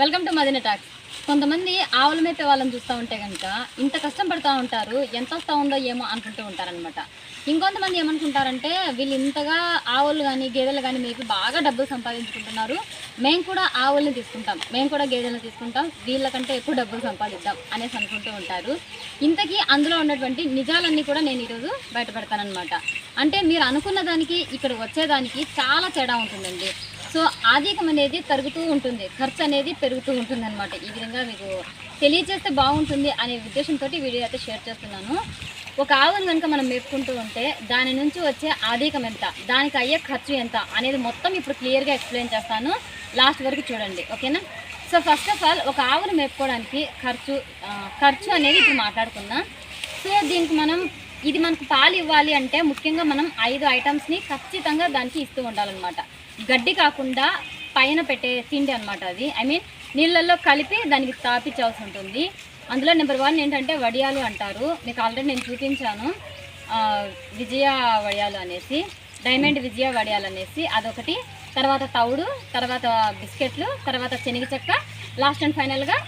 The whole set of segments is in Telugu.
వెల్కమ్ టు మదిన టాక్స్ కొంతమంది ఆవుల మేపే వాళ్ళని చూస్తూ ఉంటే కనుక ఇంత కష్టం పడుతూ ఉంటారు ఎంత వస్తూ ఉందో ఏమో అనుకుంటూ ఉంటారనమాట ఇంకొంతమంది ఏమనుకుంటారంటే వీళ్ళు ఇంతగా ఆవులు కానీ గేదెలు కానీ మేపి బాగా డబ్బులు సంపాదించుకుంటున్నారు. మేము కూడా ఆవుల్ని తీసుకుంటాం. మేము కూడా గేదెలను తీసుకుంటాం. వీళ్ళకంటే ఎక్కువ డబ్బులు సంపాదిద్దాం అనేసి అనుకుంటూ ఉంటారు. ఇంతకీ అందులో ఉన్నటువంటి నిజాలన్నీ కూడా నేను ఈరోజు బయటపెడతానమాట అంటే మీరు అనుకున్న దానికి ఇక్కడ వచ్చేదానికి చాలా తేడా ఉంటుందండి. సో ఆధికం అనేది తరుగుతూ ఉంటుంది. ఖర్చు అనేది పెరుగుతూ ఉంటుంది అనమాట ఈ విధంగా మీకు తెలియజేస్తే బాగుంటుంది అనే ఉద్దేశంతో వీడియో అయితే షేర్ చేస్తున్నాను. ఒక ఆవును కనుక మనం మేపుకుంటూ ఉంటే దాని నుంచి వచ్చే ఆధికం ఎంత? దానికి అయ్యే ఖర్చు ఎంత? అనేది మొత్తం ఇప్పుడు క్లియర్గా ఎక్స్ప్లెయిన్ చేస్తాను. లాస్ట్ వరకు చూడండి. ఓకేనా? సో ఫస్ట్ ఆఫ్ ఆల్ ఒక ఆవును మేపుకోవడానికి ఖర్చు ఖర్చు అనేది ఇప్పుడు మాట్లాడుకుందాం. సో దీనికి మనం ఇది మనకు పాలు ఇవ్వాలి అంటే ముఖ్యంగా మనం ఐదు ఐటమ్స్ని ఖచ్చితంగా దానికి ఇస్తూ ఉండాలన్నమాట. గడ్డి కాకుండా పైన పెట్టే తిండి అనమాట అది. ఐ మీన్ నీళ్ళల్లో కలిపి దానికి తాపించాల్సి ఉంటుంది. అందులో నెంబర్ వన్ ఏంటంటే వడియాలు అంటారు. మీకు ఆల్రెడీ నేను చూపించాను. విజయ వడియాలు అనేసి డైమండ్ విజయ వడియాలు అనేసి అదొకటి. తర్వాత తౌడు తర్వాత బిస్కెట్లు తర్వాత శనగ చెక్క లాస్ట్ అండ్ ఫైనల్గా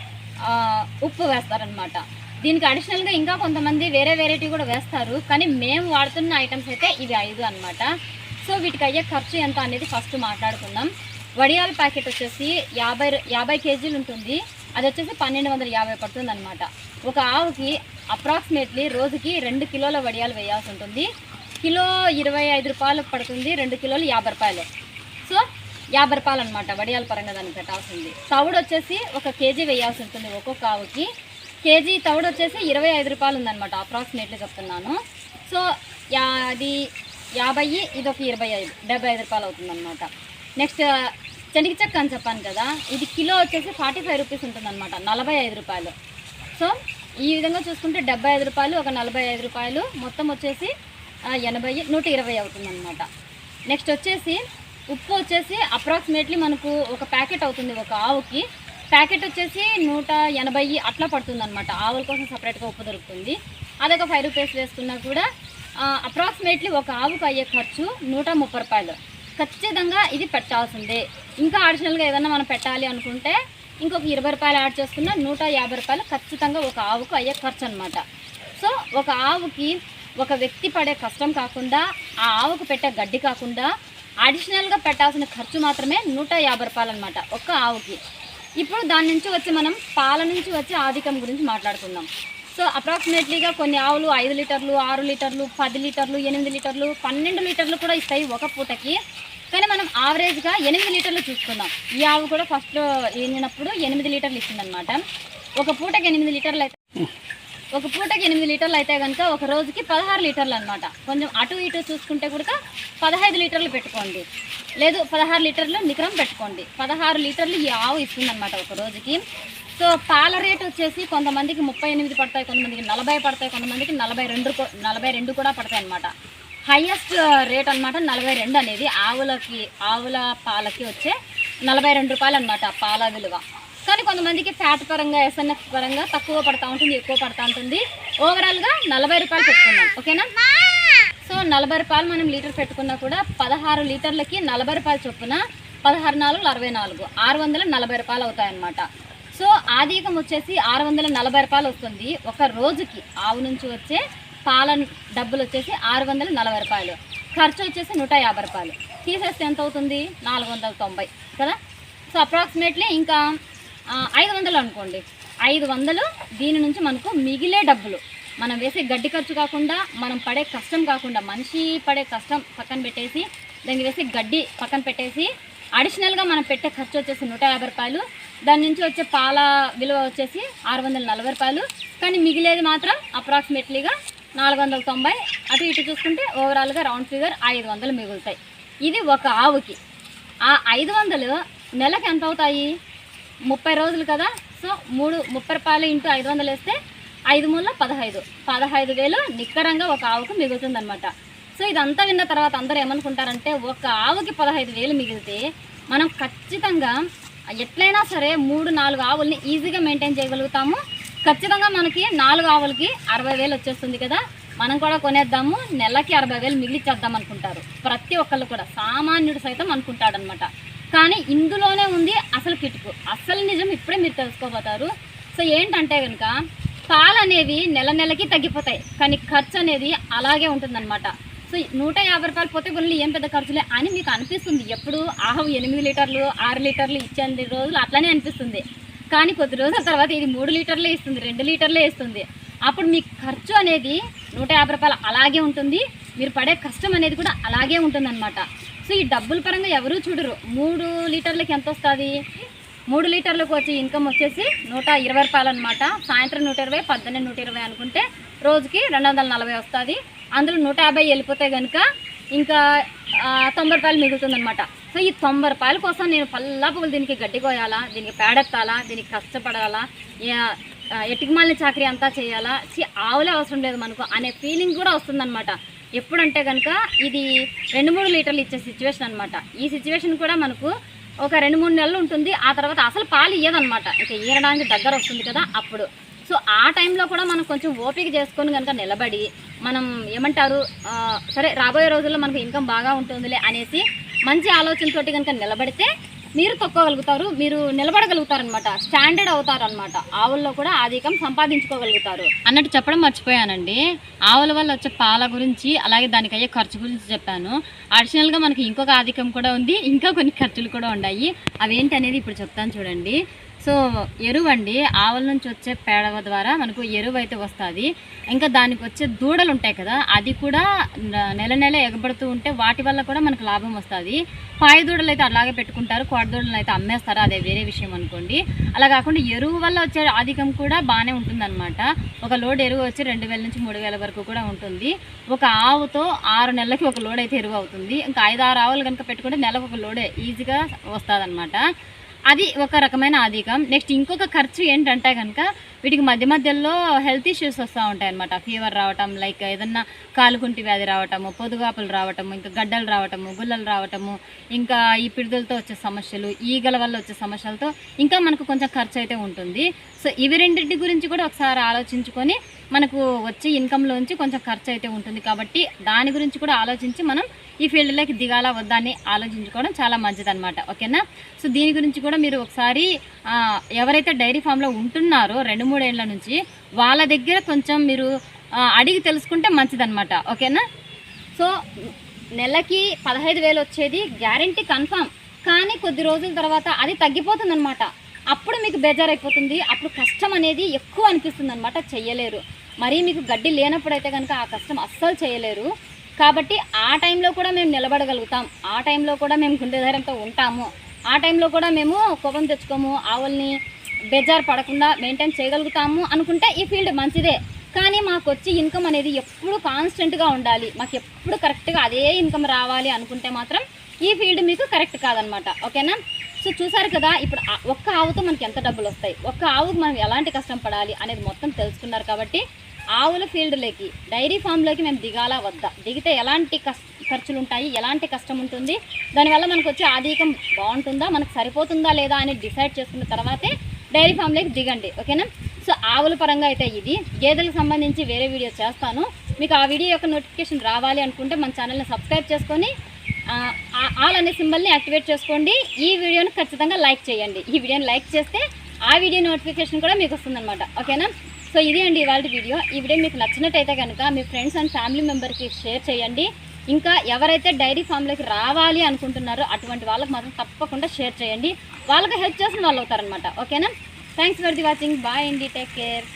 ఉప్పు వేస్తారనమాట దీనికి అడిషనల్గా ఇంకా కొంతమంది వేరే వెరైటీ కూడా వేస్తారు. కానీ మేము వాడుతున్న ఐటమ్స్ అయితే ఇవి ఐదు అన్నమాట. సో వీటికి అయ్యే ఖర్చు ఎంత అనేది ఫస్ట్ మాట్లాడుకుందాం. వడియాల ప్యాకెట్ వచ్చేసి యాభై యాభై కేజీలు ఉంటుంది. అది వచ్చేసి పన్నెండు వందల యాభై పడుతుంది అనమాట ఒక ఆవుకి అప్రాక్సిమేట్లీ రోజుకి రెండు కిలోల వడియాలు వేయాల్సి ఉంటుంది. కిలో ఇరవై ఐదు రూపాయలు పడుతుంది రెండు కిలోలు యాభై రూపాయలు. సో యాభై రూపాయలు అనమాట వడియాల పరంగా దాన్ని పెట్టాల్సింది తవుడు వచ్చేసి ఒక కేజీ వేయాల్సి ఉంటుంది ఒక్కొక్క ఆవుకి. కేజీ తవుడు వచ్చేసి ఇరవై ఐదు రూపాయలు ఉందన్నమాట అప్రాక్సిమేట్లీ చెప్తున్నాను. సో అది యాభై ఇది ఒక ఇరవై ఐదు డెబ్బై ఐదు రూపాయలు అవుతుందన్నమాట. నెక్స్ట్ చెనిగి చెక్క అని చెప్పాను కదా ఇది కిలో వచ్చేసి ఫార్టీ ఫైవ్ రూపీస్ ఉంటుందన్నమాట నలభై ఐదు రూపాయలు. సో ఈ విధంగా చూసుకుంటే డెబ్బై ఐదు రూపాయలు ఒక నలభై ఐదు రూపాయలు మొత్తం వచ్చేసి ఎనభై నూట ఇరవై అవుతుందన్నమాట. నెక్స్ట్ వచ్చేసి ఉప్పు వచ్చేసి అప్రాక్సిమేట్లీ మనకు ఒక ప్యాకెట్ అవుతుంది ఒక ఆవుకి. ప్యాకెట్ వచ్చేసి నూట ఎనభై అట్లా పడుతుంది అనమాట ఆవుల కోసం సపరేట్గా ఉప్పు దొరుకుతుంది. అదొక ఫైవ్ రూపీస్ వేసుకున్నా కూడా అప్రాక్సిమేట్లీ ఒక ఆవుకు అయ్యే ఖర్చు నూట ముప్పై రూపాయలు. ఖచ్చితంగా ఇది పెట్టాల్సిందే. ఇంకా అడిషనల్గా ఏదైనా మనం పెట్టాలి అనుకుంటే ఇంకొక ఇరవై రూపాయలు యాడ్ చేసుకున్న నూట యాభై రూపాయలు ఖచ్చితంగా ఒక ఆవుకు అయ్యే ఖర్చు అనమాట సో ఒక ఆవుకి ఒక వ్యక్తి పడే కష్టం కాకుండా ఆ ఆవుకు పెట్టే గడ్డి కాకుండా అడిషనల్గా పెట్టాల్సిన ఖర్చు మాత్రమే నూట యాభై రూపాయలు అనమాట ఒక్క ఆవుకి. ఇప్పుడు దాని నుంచి వచ్చి మనం పాల నుంచి వచ్చి ఆధికం గురించి మాట్లాడుకుందాం. సో అప్రాక్సిమేట్లీగా కొన్ని ఆవులు ఐదు లీటర్లు ఆరు లీటర్లు పది లీటర్లు ఎనిమిది లీటర్లు పన్నెండు లీటర్లు కూడా ఇస్తాయి ఒక పూటకి. కానీ మనం ఆవరేజ్గా ఎనిమిది లీటర్లు చూసుకుందాం. ఈ ఆవు కూడా ఫస్ట్ ఈనినప్పుడు ఎనిమిది లీటర్లు ఇచ్చిందనమాట ఒక పూటకి ఎనిమిది లీటర్లు అయితే ఒక పూటకి ఎనిమిది లీటర్లు అయితే కనుక ఒక రోజుకి పదహారు లీటర్లు అనమాట కొంచెం అటు ఇటు చూసుకుంటే కూడా పదహైదు లీటర్లు పెట్టుకోండి. లేదు పదహారు లీటర్లు నికరం పెట్టుకోండి. పదహారు లీటర్లు ఈ ఆవు ఇస్తుందన్నమాట ఒక రోజుకి. సో పాల రేట్ వచ్చేసి కొంతమందికి ముప్పై ఎనిమిది పడతాయి కొంతమందికి నలభై పడతాయి కొంతమందికి నలభై రెండు నలభై రెండు కూడా పడతాయి అనమాట హైయెస్ట్ రేట్ అనమాట నలభై రెండు అనేది ఆవులకి ఆవుల పాలకి వచ్చే నలభై రెండు రూపాయలు అనమాట పాల విలువ. కానీ కొంతమందికి ఫ్యాట్ పరంగా ఎస్ఎన్ఎఫ్ పరంగా తక్కువ పడతా ఉంటుంది ఎక్కువ పడతా ఉంటుంది. ఓవరాల్గా నలభై రూపాయలు పెట్టుకున్నాం ఓకేనా సో నలభై రూపాయలు మనం లీటర్ పెట్టుకున్నా కూడా పదహారు లీటర్లకి నలభై రూపాయలు చొప్పున పదహారు నాలుగు అరవై నాలుగు ఆరు వందల నలభై రూపాయలు అవుతాయన్నమాట సో ఆదీకం వచ్చేసి ఆరు వందల నలభై రూపాయలు వస్తుంది. ఒక రోజుకి ఆవు నుంచి వచ్చే పాల డబ్బులు వచ్చేసి ఆరు వందల నలభై రూపాయలు. ఖర్చు వచ్చేసి నూట యాభై రూపాయలు. తీసేస్తే ఎంత అవుతుంది? నాలుగు వందల తొంభై కదా? సో అప్రాక్సిమేట్లీ ఇంకా ఐదు వందలు అనుకోండి. ఐదు వందలు దీని నుంచి మనకు మిగిలే డబ్బులు. మనం వేసే గడ్డి ఖర్చు కాకుండా మనం పడే కష్టం కాకుండా మనిషి పడే కష్టం పక్కన పెట్టేసి దానికి వేసి గడ్డి పక్కన పెట్టేసి అడిషనల్గా మనం పెట్టే ఖర్చు వచ్చేసి నూట యాభై రూపాయలు. దాని నుంచి వచ్చే పాల విలువ వచ్చేసి ఆరు వందల నలభై రూపాయలు. కానీ మిగిలేది మాత్రం అప్రాక్సిమేట్లీగా నాలుగు వందల తొంభై. అటు ఇటు చూసుకుంటే ఓవరాల్గా రౌండ్ ఫిగర్ ఐదు వందలు మిగులుతాయి. ఇది ఒక ఆవుకి. ఆ ఐదు వందలు నెలకు ఎంత అవుతాయి? ముప్పై రోజులు కదా. సో మూడు ముప్పై రూపాయలు ఇంటూ ఐదు వందలు వేస్తే ఐదు మూల పదహైదు. పదహైదు వేలు నిక్కరంగా ఒక ఆవుకు మిగులుతుంది అనమాట సో ఇదంతా విన్న తర్వాత అందరూ ఏమనుకుంటారంటే ఒక ఆవుకి పదహైదు వేలు మిగిలితే మనం ఖచ్చితంగా ఎట్లయినా సరే మూడు నాలుగు ఆవుల్ని ఈజీగా మెయింటైన్ చేయగలుగుతాము. ఖచ్చితంగా మనకి నాలుగు ఆవులకి అరవై వేలు వచ్చేస్తుంది కదా. మనం కూడా కొనేద్దాము. నెలకి అరవై వేలు మిగిలిచ్చేద్దాం అనుకుంటారు. ప్రతి ఒక్కళ్ళు కూడా సామాన్యుడు సైతం అనుకుంటాడనమాట కానీ ఇందులోనే ఉంది అసలు కిటుకు. అసలు నిజం ఇప్పుడే మీరు తెలుసుకోబోతారు. సో ఏంటంటే కనుక పాలు అనేవి నెల నెలకి తగ్గిపోతాయి. కానీ ఖర్చు అనేది అలాగే ఉంటుందన్నమాట. సో నూట యాభై రూపాయలు పోతే కొన్ని ఏం పెద్ద ఖర్చులే అని మీకు అనిపిస్తుంది. ఎప్పుడు ఆహా ఎనిమిది లీటర్లు ఆరు లీటర్లు ఇచ్చే రోజులు అట్లనే అనిపిస్తుంది. కానీ కొద్ది రోజుల తర్వాత ఇది మూడు లీటర్లే ఇస్తుంది రెండు లీటర్లే ఇస్తుంది. అప్పుడు మీ ఖర్చు అనేది నూట యాభై రూపాయలు అలాగే ఉంటుంది. మీరు పడే కష్టం అనేది కూడా అలాగే ఉంటుందన్నమాట. సో ఈ డబ్బుల పరంగా ఎవరూ చూడరు. మూడు లీటర్లకి ఎంత వస్తుంది? మూడు లీటర్లకు వచ్చే ఇన్కమ్ వచ్చేసి నూట ఇరవై రూపాయలు అనమాట సాయంత్రం నూట ఇరవై పద్దెనిమిది నూట ఇరవై అనుకుంటే రోజుకి రెండు వందల నలభై వస్తుంది. అందులో నూట యాభై వెళ్ళిపోతే కనుక ఇంకా తొంభై రూపాయలు మిగులుతుందనమాట సో ఈ తొంభై రూపాయల కోసం నేను పల్లా పువ్వులు దీనికి గడ్డి కోయాలా దీనికి పేడెత్తాలా దీనికి కష్టపడాలా యా- ఆ, చాకరీ అంతా చేయాలా ఆవులే అవసరం లేదు మనకు అనే ఫీలింగ్ కూడా వస్తుందన్నమాట. ఎప్పుడంటే కనుక ఇది రెండు మూడు లీటర్లు ఇచ్చే సిచ్యువేషన్ అనమాట ఈ సిచ్యువేషన్ కూడా మనకు ఒక రెండు మూడు నెలలు ఉంటుంది ఆ తర్వాత అసలు పాలు ఇయ్యదనమాట ఇంకా ఈరడానికి దగ్గర వస్తుంది కదా అప్పుడు. సో ఆ టైంలో కూడా మనం కొంచెం ఓపిక చేసుకొని కనుక నిలబడి మనం ఏమంటారు సరే రాబోయే రోజుల్లో మనకు ఇన్కమ్ బాగా ఉంటుందిలే అనేసి మంచి ఆలోచనతోటి కనుక నిలబడితే మీరు తొక్కగలుగుతారు మీరు నిలబడగలుగుతారు అనమాట స్టాండర్డ్ అవుతారు అనమాట ఆవుల్లో కూడా ఆధికం సంపాదించుకోగలుగుతారు. అన్నట్టు చెప్పడం మర్చిపోయానండి. ఆవుల వల్ల వచ్చే పాల గురించి అలాగే దానికి అయ్యే ఖర్చు గురించి చెప్పాను. అడిషనల్గా మనకి ఇంకొక ఆధికం కూడా ఉంది ఇంకా కొన్ని ఖర్చులు కూడా ఉన్నాయి. అవేంటి అనేది ఇప్పుడు చెప్తాను చూడండి. సో ఎరువు అండి ఆవుల నుంచి వచ్చే పేడ ద్వారా మనకు ఎరువు అయితే వస్తుంది. ఇంకా దానికి వచ్చే దూడలు ఉంటాయి కదా అది కూడా నెల నెల ఎగబడుతూ ఉంటే వాటి వల్ల కూడా మనకు లాభం వస్తుంది. పాయ దూడలు అయితే అలాగే పెట్టుకుంటారు కోడి అయితే అమ్మేస్తారు అదే వేరే విషయం అనుకోండి. అలా కాకుండా ఎరువు వల్ల వచ్చే ఆధికం కూడా బాగానే ఉంటుందన్నమాట. ఒక లోడ్ ఎరువు వచ్చి రెండు వేల నుంచి మూడు వేల వరకు కూడా ఉంటుంది. ఒక ఆవుతో ఆరు నెలలకి ఒక లోడ్ అయితే ఎరువు అవుతుంది. ఇంకా ఐదు ఆరు ఆవులు కనుక పెట్టుకుంటే నెలకు ఒక లోడే ఈజీగా వస్తుంది అది ఒక రకమైన అధికం నెక్స్ట్ ఇంకొక ఖర్చు ఏంటంటే కనుక వీటికి మధ్య మధ్యలో హెల్త్ ఇష్యూస్ వస్తూ ఉంటాయి అనమాట ఫీవర్ రావటం లైక్ ఏదన్నా కాలుకుంటి వ్యాధి రావటము పొదుగాపులు రావటము ఇంకా గడ్డలు రావటము గుల్లలు రావటము ఇంకా ఈ పిడుదలతో వచ్చే సమస్యలు ఈగల వల్ల వచ్చే సమస్యలతో ఇంకా మనకు కొంచెం ఖర్చు అయితే ఉంటుంది. సో ఇవి రెండింటి గురించి కూడా ఒకసారి ఆలోచించుకొని మనకు వచ్చే ఇన్కంలోంచి కొంచెం ఖర్చు అయితే ఉంటుంది కాబట్టి దాని గురించి కూడా ఆలోచించి మనం ఈ ఫీల్డ్లోకి దిగాలా వద్దా అని ఆలోచించుకోవడం చాలా మంచిది అనమాట ఓకేనా? సో దీని గురించి కూడా మీరు ఒకసారి ఎవరైతే డైరీ ఫామ్లో ఉంటున్నారో రెండు మూడేళ్ళ నుంచి వాళ్ళ దగ్గర కొంచెం మీరు అడిగి తెలుసుకుంటే మంచిదన్నమాట. ఓకేనా? సో నెలకి పదహైదు వేలు వచ్చేది గ్యారంటీ కన్ఫామ్ కానీ కొద్ది రోజుల తర్వాత అది తగ్గిపోతుందన్నమాట. అప్పుడు మీకు బేజార్ అయిపోతుంది అప్పుడు కష్టం అనేది ఎక్కువ అనిపిస్తుంది అనమాట చెయ్యలేరు. మరీ మీకు గడ్డి లేనప్పుడైతే కనుక ఆ కష్టం అస్సలు చేయలేరు కాబట్టి ఆ టైంలో కూడా మేము నిలబడగలుగుతాం. ఆ టైంలో కూడా మేము గుండె ధైర్యంతో ఉంటాము. ఆ టైంలో కూడా మేము కోపం తెచ్చుకోము. ఆవుల్ని బెజార్ పడకుండా మెయింటైన్ చేయగలుగుతాము అనుకుంటే ఈ ఫీల్డ్ మంచిదే. కానీ మాకు వచ్చి ఇన్కమ్ అనేది ఎప్పుడు కాన్స్టెంట్గా ఉండాలి. మాకు ఎప్పుడు కరెక్ట్గా అదే ఇన్కమ్ రావాలి అనుకుంటే మాత్రం ఈ ఫీల్డ్ మీకు కరెక్ట్ కాదనమాట ఓకేనా? సో చూసారు కదా ఇప్పుడు ఆ- ఒక్క ఆవుతో మనకి ఎంత డబ్బులు వస్తాయి? ఒక్క ఆవుకు మనం ఎలాంటి కష్టం పడాలి అనేది మొత్తం తెలుసుకున్నారు కాబట్టి ఆవుల ఫీల్డ్లోకి డైరీ ఫామ్లోకి మేము దిగాలా వద్దా? దిగితే ఎలాంటి ఖర్చులు ఉంటాయి ఎలాంటి కష్టం ఉంటుంది? దానివల్ల మనకు వచ్చే ఆధికం బాగుంటుందా? మనకు సరిపోతుందా లేదా అని డిసైడ్ చేసుకున్న తర్వాతే డైరీ ఫామ్లోకి దిగండి. ఓకేనా? సో ఆవుల పరంగా అయితే ఇది. గేదెలకు సంబంధించి వేరే వీడియో చేస్తాను. మీకు ఆ వీడియో యొక్క నోటిఫికేషన్ రావాలి అనుకుంటే మన ఛానల్ని సబ్స్క్రైబ్ చేసుకొని ఆల్ అనే సింబల్ని యాక్టివేట్ చేసుకోండి. ఈ వీడియోని ఖచ్చితంగా లైక్ చేయండి. ఈ వీడియోని లైక్ చేస్తే ఆ వీడియో నోటిఫికేషన్ కూడా మీకు వస్తుందన్నమాట. ఓకేనా? సో ఇది అండి ఇవాళ వీడియో. ఈ వీడియో మీకు నచ్చినట్టయితే కనుక మీ ఫ్రెండ్స్ అండ్ ఫ్యామిలీ మెంబర్కి షేర్ చేయండి. ఇంకా ఎవరైతే డైరీ ఫామ్లోకి రావాలి అనుకుంటున్నారో అటువంటి వాళ్ళకి మాత్రం తప్పకుండా షేర్ చేయండి. వాళ్ళకి హెల్ప్ చేసిన వాళ్ళు అవుతారనమాట ఓకేనా? Thanks for the watching. Bye అండి. Take care.